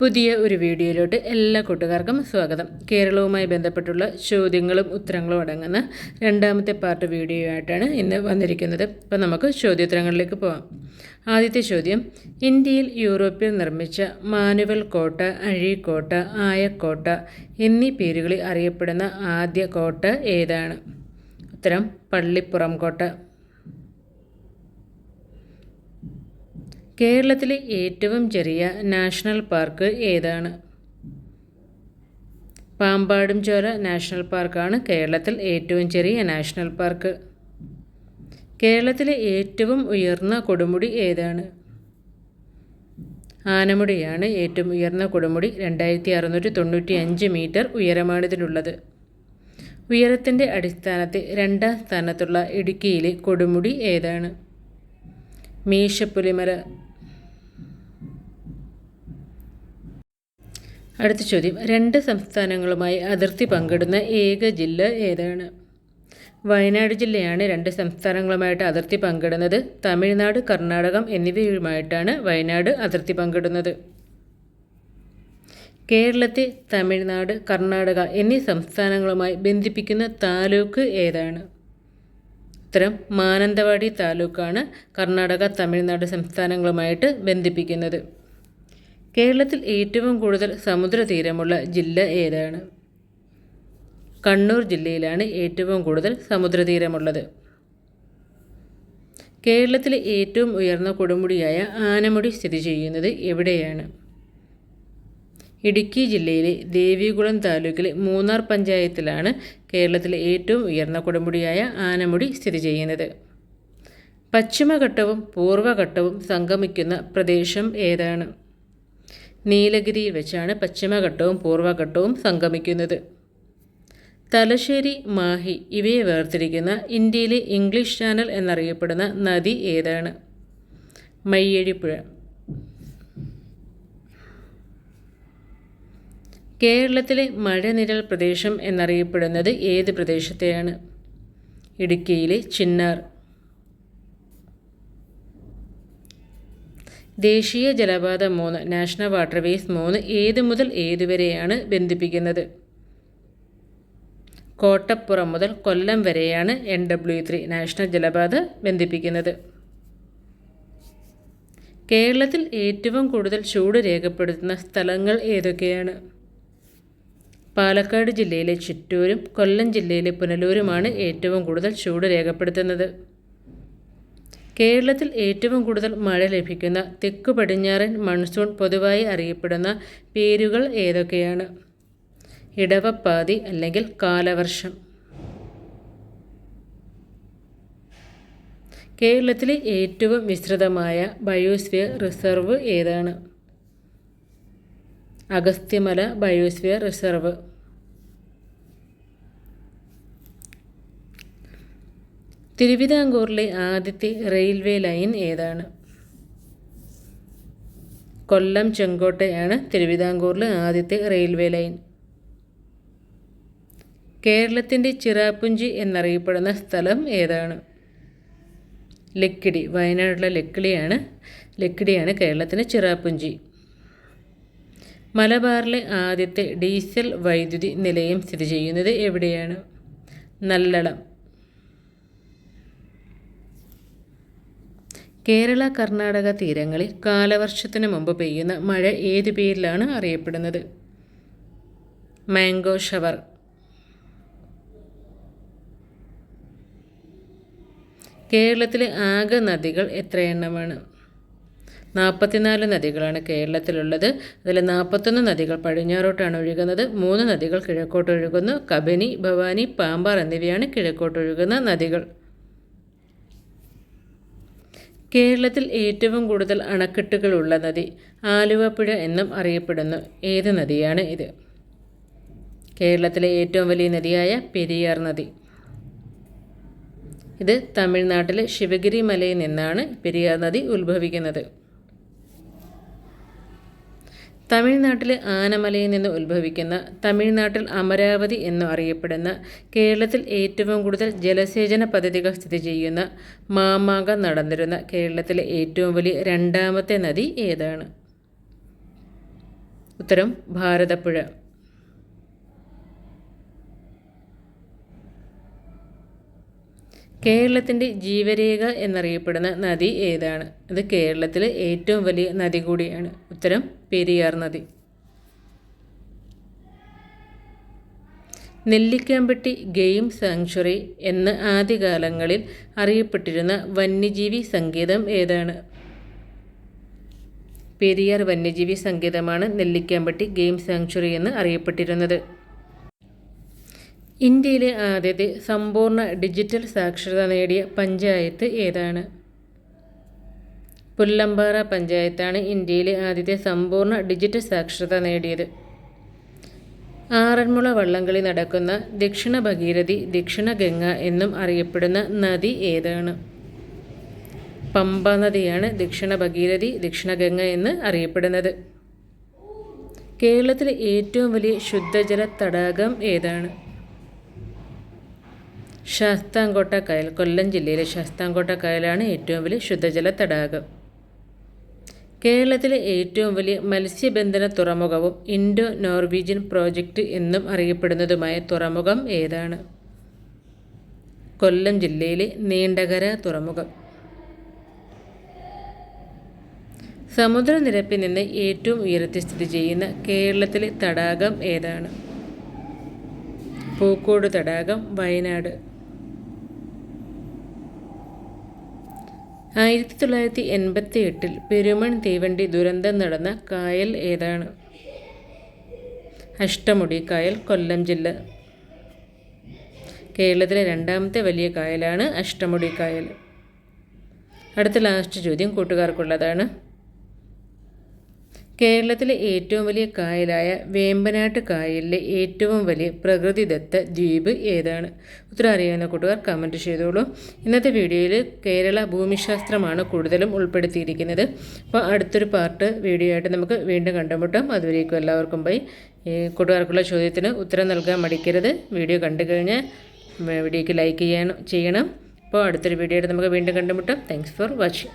പുതിയ ഒരു വീഡിയോയിലോട്ട് എല്ലാ കൂട്ടുകാർക്കും സ്വാഗതം. കേരളവുമായി ബന്ധപ്പെട്ടുള്ള ചോദ്യങ്ങളും ഉത്തരങ്ങളും അടങ്ങുന്ന രണ്ടാമത്തെ പാർട്ട് വീഡിയോ ആയിട്ടാണ് ഇന്ന് വന്നിരിക്കുന്നത്. അപ്പോൾ നമുക്ക് ചോദ്യോത്തരങ്ങളിലേക്ക് പോവാം. ആദ്യത്തെ ചോദ്യം ഇന്ത്യയിൽ യൂറോപ്യൻ നിർമ്മിച്ച മാനുവൽ കോട്ട അഴീക്കോട്ട ആയക്കോട്ട എന്നീ പേരുകളിൽ അറിയപ്പെടുന്ന ആദ്യ കോട്ട ഏതാണ്? ഉത്തരം പള്ളിപ്പുറം കോട്ട. കേരളത്തിലെ ഏറ്റവും ചെറിയ നാഷണൽ പാർക്ക് ഏതാണ്? പാമ്പാടും ചോല നാഷണൽ പാർക്കാണ് കേരളത്തിൽ ഏറ്റവും ചെറിയ നാഷണൽ പാർക്ക്. കേരളത്തിലെ ഏറ്റവും ഉയർന്ന കൊടുമുടി ഏതാണ്? ആനമുടിയാണ് ഏറ്റവും ഉയർന്ന കൊടുമുടി. രണ്ടായിരത്തി അറുന്നൂറ്റി തൊണ്ണൂറ്റി അഞ്ച് മീറ്റർ ഉയരമാണിതിനുള്ളത് ഉയരത്തിന്റെ അടിസ്ഥാനത്തിൽ രണ്ടാം സ്ഥാനത്തുള്ള ഇടുക്കിയിലെ കൊടുമുടി ഏതാണ്? മീശപ്പുലിമല. അടുത്ത ചോദ്യം. രണ്ട് സംസ്ഥാനങ്ങളുമായി അതിർത്തി പങ്കിടുന്ന ഏക ജില്ല ഏതാണ്? വയനാട് ജില്ലയാണ് രണ്ട് സംസ്ഥാനങ്ങളുമായിട്ട് അതിർത്തി പങ്കിടുന്നത്. തമിഴ്നാട് കർണാടകം എന്നിവയുമായിട്ടാണ് വയനാട് അതിർത്തി പങ്കിടുന്നത്. കേരളത്തെ തമിഴ്നാട് കർണാടക എന്നീ സംസ്ഥാനങ്ങളുമായി ബന്ധിപ്പിക്കുന്ന താലൂക്ക് ഏതാണ്? ഉത്തരം മാനന്തവാടി താലൂക്കാണ് കർണാടക തമിഴ്നാട് സംസ്ഥാനങ്ങളുമായിട്ട് ബന്ധിപ്പിക്കുന്നത്. കേരളത്തിൽ ഏറ്റവും കൂടുതൽ സമുദ്രതീരമുള്ള ജില്ല ഏതാണ്? കണ്ണൂർ ജില്ലയിലാണ് ഏറ്റവും കൂടുതൽ സമുദ്രതീരമുള്ളത്. കേരളത്തിലെ ഏറ്റവും ഉയർന്ന കൊടുമുടിയായ ആനമുടി സ്ഥിതി ചെയ്യുന്നത് എവിടെയാണ്? ഇടുക്കി ജില്ലയിലെ ദേവികുളം താലൂക്കിലെ മൂന്നാർ പഞ്ചായത്തിലാണ് കേരളത്തിലെ ഏറ്റവും ഉയർന്ന കൊടുമുടിയായ ആനമുടി സ്ഥിതി ചെയ്യുന്നത്. പശ്ചിമഘട്ടവും പൂർവഘട്ടവും സംഗമിക്കുന്ന പ്രദേശം ഏതാണ്? നീലഗിരിയിൽ വെച്ചാണ് പശ്ചിമഘട്ടവും പൂർവഘട്ടവും സംഗമിക്കുന്നത്. തലശ്ശേരി മാഹി ഇവയെ വേർതിരിക്കുന്ന ഇന്ത്യയിലെ ഇംഗ്ലീഷ് ചാനൽ എന്നറിയപ്പെടുന്ന നദി ഏതാണ്? മയ്യഴിപ്പുഴ. കേരളത്തിലെ മഴനിരൽ പ്രദേശം എന്നറിയപ്പെടുന്നത് ഏത് പ്രദേശത്തെയാണ്? ഇടുക്കിയിലെ ചിന്നാർ. ദേശീയ ജലപാത മൂന്ന് നാഷണൽ വാട്ടർവേസ് മൂന്ന് ഏത് മുതൽ ഏതുവരെയാണ് ബന്ധിപ്പിക്കുന്നത്? കോട്ടപ്പുറം മുതൽ കൊല്ലം വരെയാണ് എൻ ഡബ്ല്യു ത്രീ നാഷണൽ ജലപാത ബന്ധിപ്പിക്കുന്നത്. കേരളത്തിൽ ഏറ്റവും കൂടുതൽ ചൂട് രേഖപ്പെടുത്തുന്ന സ്ഥലങ്ങൾ ഏതൊക്കെയാണ്? പാലക്കാട് ജില്ലയിലെ ചിറ്റൂരും കൊല്ലം ജില്ലയിലെ പുനലൂരുമാണ് ഏറ്റവും കൂടുതൽ ചൂട് രേഖപ്പെടുത്തുന്നത്. കേരളത്തിൽ ഏറ്റവും കൂടുതൽ മഴ ലഭിക്കുന്ന തെക്കു പടിഞ്ഞാറൻ മൺസൂൺ പൊതുവായി അറിയപ്പെടുന്ന പേരുകൾ ഏതൊക്കെയാണ്? ഇടവപ്പാതി അല്ലെങ്കിൽ കാലവർഷം. കേരളത്തിലെ ഏറ്റവും വിസ്തൃതമായ ബയോസ്ഫിയർ റിസർവ് ഏതാണ്? Agasthyamala biosphere reserve. തിരുവിതാംകൂറിലെ ആദ്യത്തെ റെയിൽവേ ലൈൻ ഏതാണ്? കൊല്ലം ചെങ്കോട്ടയാണ് തിരുവിതാംകൂറിലെ ആദ്യത്തെ റെയിൽവേ ലൈൻ. കേരളത്തിന്റെ ചിറാപ്പുഞ്ചി എന്നറിയപ്പെടുന്ന സ്ഥലം ഏതാണ്? ലക്കിടി വയനാട്ടിലെ ലക്കിടിയാണ് ലക്കിടിയാണ് കേരളത്തിന്റെ ചിറാപ്പുഞ്ചി മലബാറിലെ ആദ്യത്തെ ഡീസൽ വൈദ്യുതി നിലയം സ്ഥിതി ചെയ്യുന്നത് എവിടെയാണ്? നല്ലളം കേരള കർണാടക തീരങ്ങളിൽ കാലവർഷത്തിന് മുമ്പ് പെയ്യുന്ന മഴ ഏത് പേരിലാണ് അറിയപ്പെടുന്നത്? Mango shower. കേരളത്തിലെ ആകെ നദികൾ എത്ര എണ്ണമാണ്? നാൽപ്പത്തിനാല് നദികളാണ് കേരളത്തിലുള്ളത്. അതിൽ നാൽപ്പത്തൊന്ന് നദികൾ പടിഞ്ഞാറോട്ടാണ് ഒഴുകുന്നത്. മൂന്ന് നദികൾ കിഴക്കോട്ട് ഒഴുകുന്നു കബനി ഭവാനി പാമ്പാർ എന്നിവയാണ് കിഴക്കോട്ട് ഒഴുകുന്ന നദികൾ. കേരളത്തിൽ ഏറ്റവും കൂടുതൽ അണക്കെട്ടുകളുള്ള നദി ആലുവപ്പുഴ എന്നും അറിയപ്പെടുന്നു. ഏത് നദിയാണ് ഇത്? കേരളത്തിലെ ഏറ്റവും വലിയ നദിയായ പെരിയാർ നദി. ഇത് തമിഴ്നാട്ടിലെ ശിവഗിരി മലയിൽ നിന്നാണ് പെരിയാർ നദി ഉത്ഭവിക്കുന്നത്. തമിഴ്നാട്ടിലെ ആനമലയിൽ നിന്ന് ഉത്ഭവിക്കുന്ന തമിഴ്നാട്ടിൽ അമരാവതി എന്നും അറിയപ്പെടുന്ന കേരളത്തിൽ ഏറ്റവും കൂടുതൽ ജലസേചന പദ്ധതികൾ സ്ഥിതി ചെയ്യുന്ന മാമാങ്ക നടന്നിരുന്ന കേരളത്തിലെ ഏറ്റവും വലിയ രണ്ടാമത്തെ നദി ഏതാണ്? ഉത്തരം ഭാരതപ്പുഴ. കേരളത്തിന്റെ ജീവരേഖ എന്നറിയപ്പെടുന്ന നദി ഏതാണ്? അത് കേരളത്തിലെ ഏറ്റവും വലിയ നദി കൂടിയാണ്. ഉത്തരം പെരിയാർ നദി. നെല്ലിക്കാമ്പട്ടി ഗെയിം സാങ്ച്വറി എന്ന് ആദ്യകാലങ്ങളിൽ അറിയപ്പെട്ടിരുന്ന വന്യജീവി സങ്കേതം ഏതാണ്? പെരിയാർ വന്യജീവി സങ്കേതമാണ് നെല്ലിക്കാമ്പട്ടി ഗെയിം സാങ്ച്വറി എന്ന് അറിയപ്പെട്ടിരുന്നത്. ഇന്ത്യയിലെ ആദ്യത്തെ സമ്പൂർണ ഡിജിറ്റൽ സാക്ഷരത നേടിയ പഞ്ചായത്ത് ഏതാണ്? പുല്ലമ്പാറ പഞ്ചായത്താണ് ഇന്ത്യയിലെ ആദ്യത്തെ സമ്പൂർണ ഡിജിറ്റൽ സാക്ഷരത നേടിയത്. ആറന്മുള വള്ളംകളി നടക്കുന്ന ദക്ഷിണ ഭഗീരഥി ദക്ഷിണ ഗംഗ എന്നും അറിയപ്പെടുന്ന നദി ഏതാണ്? പമ്പ നദിയാണ് ദക്ഷിണ ഭഗീരഥി ദക്ഷിണ ഗംഗ എന്ന് അറിയപ്പെടുന്നത്. കേരളത്തിലെ ഏറ്റവും വലിയ ശുദ്ധജല തടാകം ഏതാണ്? ശാസ്താംകോട്ട കായൽ കൊല്ലം ജില്ലയിലെ ശാസ്താംകോട്ട കായലാണ് ഏറ്റവും വലിയ ശുദ്ധജല തടാകം കേരളത്തിലെ ഏറ്റവും വലിയ മത്സ്യബന്ധന തുറമുഖവും ഇൻഡോ നോർവീജിയൻ പ്രോജക്റ്റ് എന്നും അറിയപ്പെടുന്നതുമായ തുറമുഖം ഏതാണ്? കൊല്ലം ജില്ലയിലെ നീണ്ടകര തുറമുഖം. സമുദ്രനിരപ്പിൽ നിന്ന് ഏറ്റവും ഉയരത്തിൽ സ്ഥിതി ചെയ്യുന്ന കേരളത്തിലെ തടാകം ഏതാണ്? പൂക്കോട് തടാകം വയനാട്. ആയിരത്തി തൊള്ളായിരത്തി എൺപത്തി എട്ടിൽ പെരുമൺ തീവണ്ടി ദുരന്തം നടന്ന കായൽ ഏതാണ്? അഷ്ടമുടി കായൽ കൊല്ലം ജില്ല. കേരളത്തിലെ രണ്ടാമത്തെ വലിയ കായലാണ് അഷ്ടമുടി കായൽ. അടുത്ത ലാസ്റ്റ് ചോദ്യം കൂട്ടുകാർക്കുള്ളതാണ്. കേരളത്തിലെ ഏറ്റവും വലിയ കായലായ വേമ്പനാട്ട് കായലിലെ ഏറ്റവും വലിയ പ്രകൃതിദത്ത ദ്വീപ് ഏതാണ്? ഉത്തരം അറിയാവുന്ന കൂട്ടുകാർ കമന്റ് ചെയ്തോളൂ. ഇന്നത്തെ വീഡിയോയിൽ കേരള ഭൂമിശാസ്ത്രമാണ് കൂടുതലും ഉൾപ്പെടുത്തിയിരിക്കുന്നത്. അപ്പോൾ അടുത്തൊരു പാർട്ട് വീഡിയോ ആയിട്ട് നമുക്ക് വീണ്ടും കണ്ടുമുട്ടാം. അതുവരേക്കും എല്ലാവർക്കും ബൈ കൂട്ടുകാർക്കുള്ള ചോദ്യത്തിന് ഉത്തരം നൽകാൻ മടിക്കരുത്. വീഡിയോ കണ്ടു കഴിഞ്ഞാൽ വീഡിയോയ്ക്ക് ലൈക്ക് ചെയ്യണം ചെയ്യണം. അപ്പോൾ അടുത്തൊരു വീഡിയോ ആയിട്ട് നമുക്ക് വീണ്ടും കണ്ടുമുട്ടാം. Thanks for watching